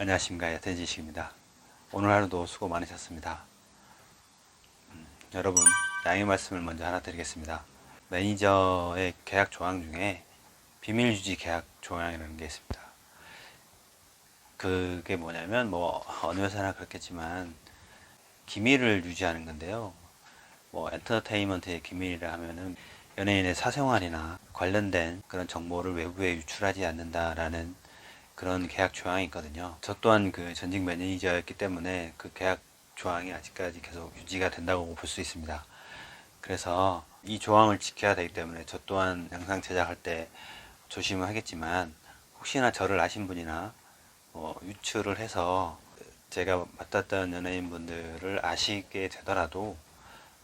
안녕하십니까 야태지식입니다. 오늘 하루도 수고 많으셨습니다. 음, 여러분 양해 말씀을 먼저 하나 드리겠습니다. 매니저의 계약 조항 중에 비밀 유지 계약 조항이라는 게 있습니다. 그게 뭐냐면 뭐 어느 회사나 그렇겠지만 기밀을 유지하는 건데요. 뭐 엔터테인먼트의 기밀이라 하면은 연예인의 사생활이나 관련된 그런 정보를 외부에 유출하지 않는다라는 그런 계약 조항이 있거든요. 저 또한 그 전직 매니저였기 때문에 그 계약 조항이 아직까지 계속 유지가 된다고 볼 수 있습니다. 그래서 이 조항을 지켜야 되기 때문에 저 또한 영상 제작할 때 조심을 하겠지만 혹시나 저를 아신 분이나 뭐 유출을 해서 제가 맡았던 연예인분들을 아시게 되더라도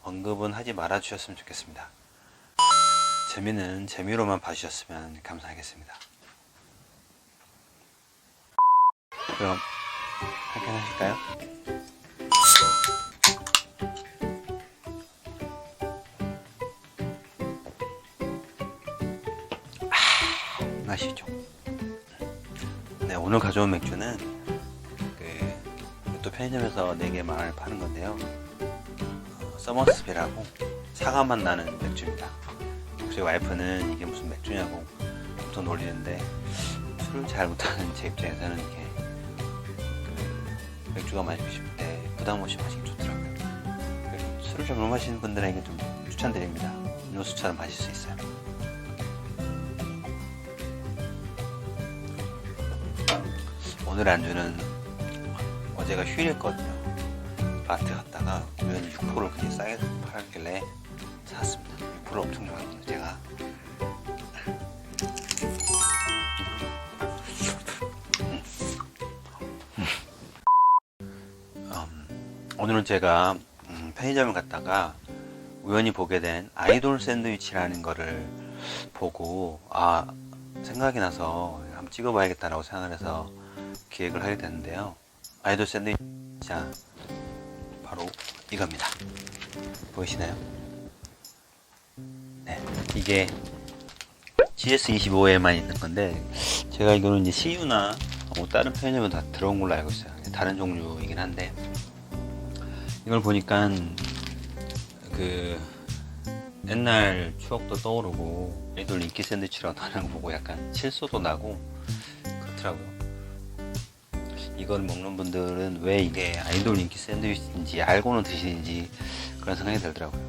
언급은 하지 말아 주셨으면 좋겠습니다. 재미는 재미로만 봐주셨으면 감사하겠습니다. 그럼 한잔 하실까요? 아, 맛이죠. 네, 오늘 가져온 맥주는 그, 또 편의점에서 4개 만원에 파는 건데요. 어, 서머스비라고 사과맛 나는 맥주입니다. 저희 와이프는 이게 무슨 맥주냐고 엄청 놀리는데 술을 잘 못하는 제 입장에서는 이게 그 맥주가 마시고 싶을 때 부담 없이 마시기 좋더라고요. 그래서 술을 좀 못 마시는 분들에게 좀 추천드립니다. 음료수처럼 마실 수 있어요. 오늘 안주는 어제가 휴일이었거든요. 마트 갔다가 우연히 6포를 그냥 싸게 팔길래 샀습니다. 6포를 엄청 좋아하거든요, 제가. 오늘은 제가 음, 편의점을 갔다가 우연히 보게 된 아이돌 샌드위치라는 거를 보고 아 생각이 나서 한번 찍어봐야겠다라고 생각을 해서 기획을 하게 됐는데요. 아이돌 샌드위치 자 바로 이겁니다. 보이시나요? 네, 이게 GS25에만 있는 건데 제가 이거는 이제 CU나 뭐 다른 편의점은 다 들어온 걸로 알고 있어요. 다른 종류이긴 한데 이걸 보니까 그 옛날 추억도 떠오르고 아이돌 인기 샌드위치라고 하는 거 보고 약간 실소도 나고 그렇더라고요. 이걸 먹는 분들은 왜 이게 아이돌 인기 샌드위치인지 알고는 드시는지 그런 생각이 들더라고요.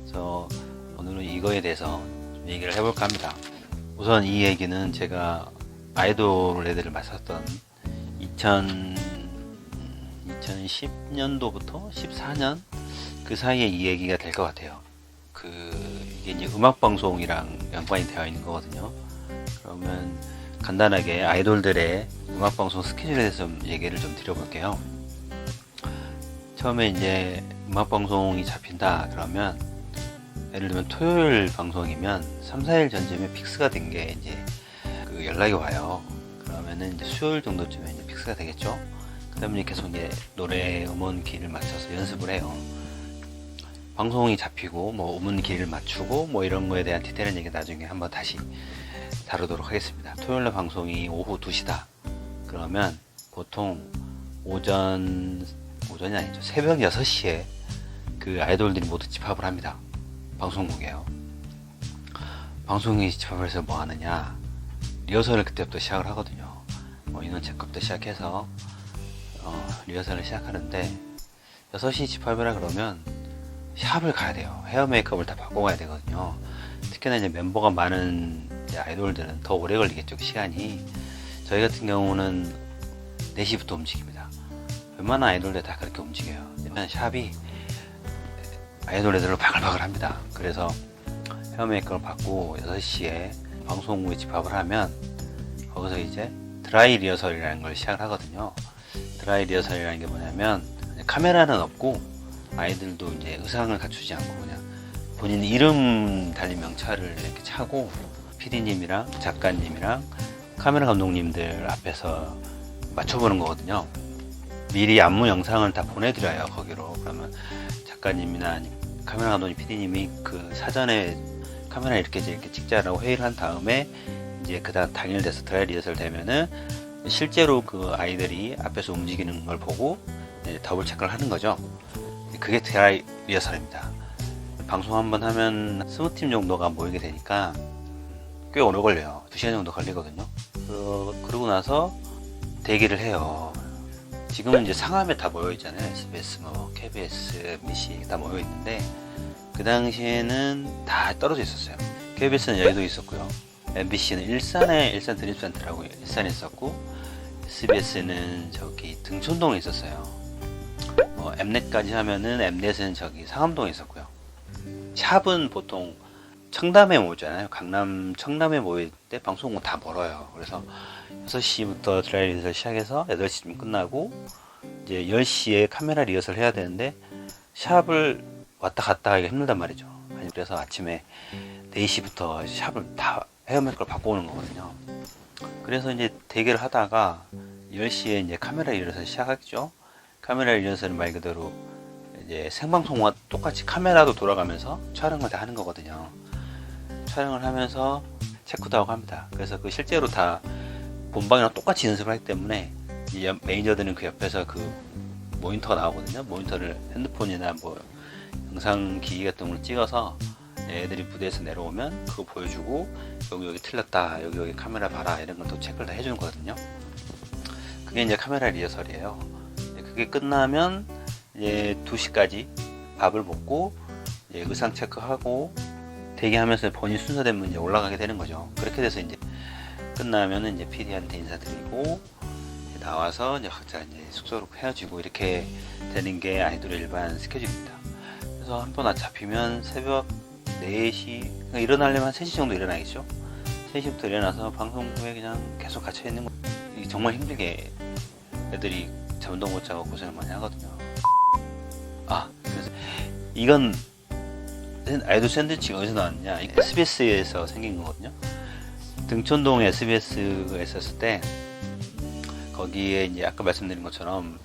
그래서 오늘은 이거에 대해서 좀 얘기를 해볼까 합니다. 우선 이 얘기는 제가 아이돌 애들을 맡았던 2000, 2010년도부터 14년 그 사이에 이 얘기가 될 것 같아요. 그 이게 이제 음악 방송이랑 연관이 되어 있는 거거든요. 그러면 간단하게 아이돌들의 음악 방송 스케줄에 대해서 좀 얘기를 좀 드려볼게요. 처음에 이제 음악 방송이 잡힌다 그러면 예를 들면 토요일 방송이면 3, 4일 전쯤에 픽스가 된 게 이제 그 연락이 와요. 그러면은 이제 수요일 정도쯤에 이제 픽스가 되겠죠. 그다음에 계속 이제 노래 음원 길을 맞춰서 연습을 해요. 방송이 잡히고 뭐 음원 길을 맞추고 뭐 이런 거에 대한 디테일한 얘기 나중에 한번 다시 다루도록 하겠습니다. 토요일 날 방송이 오후 2시다. 그러면 보통 오전 오전이 아니죠. 새벽 6시에 그 아이돌들이 모두 집합을 합니다. 방송국에요. 방송국에 집합을 해서 뭐 하느냐? 리허설을 그때부터 시작을 하거든요. 뭐 인원 체크부터 시작해서 어, 리허설을 시작하는데 6시 집합이라 그러면 샵을 가야 돼요. 헤어 메이크업을 다 바꿔 가야 되거든요. 특히나 이제 멤버가 많은 이제 아이돌들은 더 오래 걸리겠죠, 그 시간이. 저희 같은 경우는 4시부터 움직입니다. 웬만한 아이돌들 다 그렇게 움직여요. 일단 샵이 아이돌 애들로 바글바글 합니다. 그래서 헤어 메이크업을 받고 6시에 방송국에 집합을 하면 거기서 이제 드라이 리허설이라는 걸 시작을 하거든요. 드라이 리허설이라는 게 뭐냐면 카메라는 없고 아이들도 이제 의상을 갖추지 않고 그냥 본인 이름 달린 명찰을 이렇게 차고 PD님이랑 작가님이랑 카메라 감독님들 앞에서 맞춰보는 거거든요. 미리 안무 영상을 다 보내드려요 거기로 그러면 작가님이나 카메라 감독님 PD님이 그 사전에 카메라 이렇게 이렇게 찍자라고 회의를 한 다음에 이제 그다음 당일 돼서 드라이 리허설 되면은 실제로 그 아이들이 앞에서 움직이는 걸 보고 더블 체크를 하는 거죠. 그게 드라이 리허설입니다. 방송 한번 하면 20팀 정도가 모이게 되니까 꽤 오래 걸려요. 2시간 정도 걸리거든요. 그, 그러고 나서 대기를 해요. 지금은 이제 상암에 다 모여 있잖아요. SBS, 뭐, KBS, MBC 다 모여 있는데, 그 당시에는 다 떨어져 있었어요. KBS는 여의도에 있었고요. MBC는 일산에, 일산 드림센터라고 일산에 있었고, SBS는 저기 등촌동에 있었어요. 뭐, 엠넷까지 하면은 엠넷은 저기 상암동에 있었고요. 샵은 보통 청담에 모이잖아요. 강남 청담에 모일 때 방송국 다 멀어요. 그래서 6시부터 드라이 리허설 시작해서 8시쯤 끝나고 이제 10시에 카메라 리허설 해야 되는데 샵을 왔다 갔다 하기가 힘들단 말이죠. 아니, 그래서 아침에 4시부터 샵을 다 헤어메이크를 바꿔오는 거거든요. 그래서 이제 대기를 하다가 10시에 이제 카메라 리허설 시작하겠죠. 카메라 리허설은 말 그대로 이제 생방송과 똑같이 카메라도 돌아가면서 촬영을 다 하는 거거든요. 촬영을 하면서 체크도 하고 합니다. 그래서 그 실제로 다 본방이랑 똑같이 연습을 하기 때문에 매니저들은 그 옆에서 그 모니터가 나오거든요. 모니터를 핸드폰이나 뭐 영상 기기 같은 걸로 찍어서 애들이 무대에서 내려오면 그거 보여주고 여기 여기 틀렸다 여기 여기 카메라 봐라 이런 걸또 체크를 다 해주는 거거든요. 그게 이제 카메라 리허설이에요. 그게 끝나면 이제 2시까지 밥을 먹고 이제 의상 체크하고 대기하면서 본인 순서되면 이제 올라가게 되는 거죠. 그렇게 돼서 이제 끝나면은 이제 PD한테 인사드리고 나와서 이제 각자 이제 숙소로 헤어지고 이렇게 되는 게 아이돌의 일반 스케줄입니다. 그래서 한 번 잡히면 새벽 4시 그러니까 일어나려면 한 3시 정도 일어나겠죠. 3시부터 일어나서 방송 후에 그냥 계속 갇혀 있는 거 정말 힘들게 애들이 잠도 못 자고 고생을 많이 하거든요. 아 그래서 이건 샌- 아이돌 샌드위치가 어디서 나왔냐? SBS에서 생긴 거거든요. 등촌동 SBS가 있었을 때 거기에 이제 아까 말씀드린 것처럼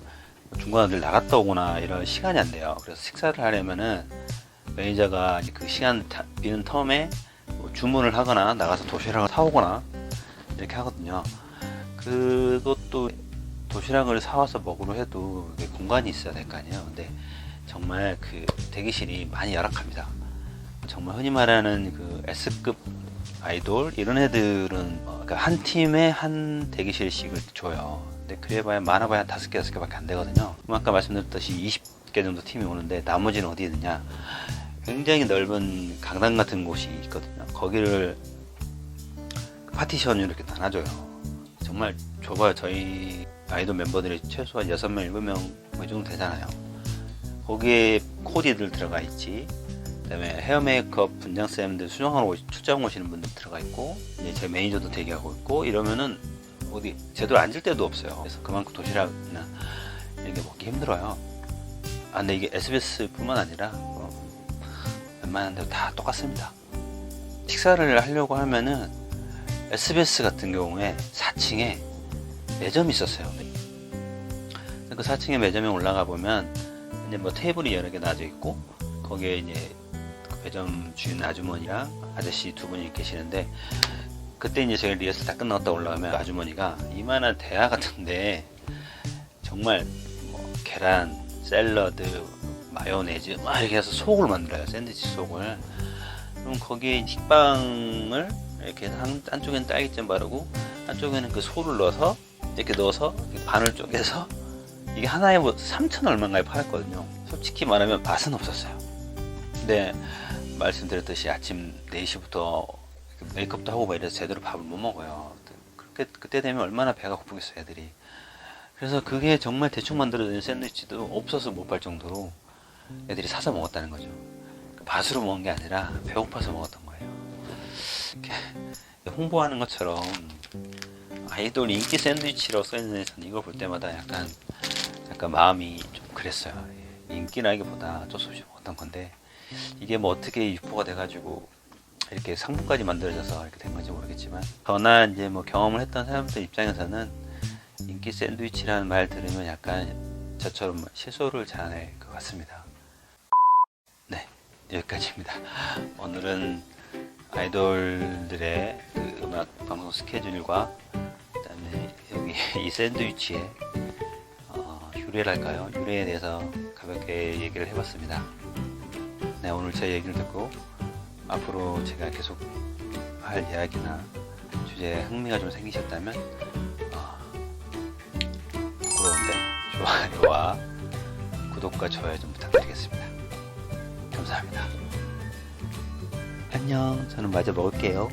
중간들 나갔다 오거나 이런 시간이 안 돼요. 그래서 식사를 하려면은 매니저가 그 시간 타- 비는 텀에 뭐 주문을 하거나 나가서 도시락을 사오거나 이렇게 하거든요. 그것도 도시락을 사와서 먹으려 해도 공간이 있어야 될 거 아니에요. 근데 정말 그 대기실이 많이 열악합니다. 정말 흔히 말하는 그 S급 아이돌 이런 애들은 어, 그러니까 한 팀에 한 대기실씩을 줘요. 근데 그래봐야 많아봐야 한 다섯 개 여섯 개밖에 안 되거든요. 아까 말씀드렸듯이 20개 정도 팀이 오는데 나머지는 어디에 있느냐? 굉장히 넓은 강당 같은 곳이 있거든요. 거기를 파티션으로 이렇게 나눠줘요. 정말 좁아요. 저희 아이돌 멤버들이 최소한 6명, 7명 뭐이 정도 되잖아요. 거기에 코디들 들어가 있지. 그다음에 헤어 메이크업 분장쌤들 수정하러 오시, 출장 오시는 분들 들어가 있고 이제 제 매니저도 대기하고 있고 이러면은 어디 제대로 앉을 데도 없어요. 그래서 그만큼 도시락이나 이런 게 먹기 힘들어요. 아 근데 이게 SBS뿐만 아니라 뭐 웬만한 데도 다 똑같습니다. 식사를 하려고 하면은 SBS 같은 경우에 4층에 매점이 있었어요. 그 4층에 매점에 올라가 보면 이제 뭐 테이블이 여러 개 놔져 있고 거기에 이제 그 매점 주인 아주머니랑 아저씨 두 분이 계시는데 그때 이제 저희 리허설 다 끝났다 올라가면 아주머니가 이만한 대야 같은데 정말 뭐 계란, 샐러드, 마요네즈 막 이렇게 해서 속을 만들어요 샌드위치 속을 그럼 거기에 식빵을 이렇게 한, 한쪽에는 딸기잼 바르고 한쪽에는 그 소를 넣어서 이렇게 넣어서 이렇게 반을 쪼개서 이게 하나에 뭐 3천 얼마인가에 팔았거든요. 솔직히 말하면 맛은 없었어요. 근데 말씀드렸듯이 아침 4시부터 메이크업도 하고 막 이래서 제대로 밥을 못 먹어요. 그렇게 그때 되면 얼마나 배가 고프겠어요, 애들이. 그래서 그게 정말 대충 만들어진 샌드위치도 없어서 못 팔 정도로 애들이 사서 먹었다는 거죠. 맛으로 먹은 게 아니라 배고파서 먹었던 거예요. 이렇게 홍보하는 것처럼 아이돌 인기 샌드위치라고 써있는 데서는 이걸 볼 때마다 약간 약간 마음이 좀 그랬어요. 예, 인기라기보다 어쩔 수 없이 먹었던 건데 이게 뭐 어떻게 유포가 돼가지고 이렇게 상품까지 만들어져서 이렇게 된 건지 모르겠지만 저나 이제 뭐 경험을 했던 사람들 입장에서는 인기 샌드위치라는 말 들으면 약간 저처럼 실소를 자아낼 것 같습니다. 네 여기까지입니다. 오늘은 아이돌들의 그 음악 방송 스케줄과 그다음에 여기 이, 이 샌드위치의 어, 유래랄까요? 유래에 대해서 가볍게 얘기를 해봤습니다. 네, 오늘 제 얘기를 듣고 앞으로 제가 계속 할 이야기나 주제에 흥미가 좀 생기셨다면 어, 부러운데 좋아요와 구독과 좋아요 좀 부탁드리겠습니다. 감사합니다. 안녕. 저는 마저 먹을게요.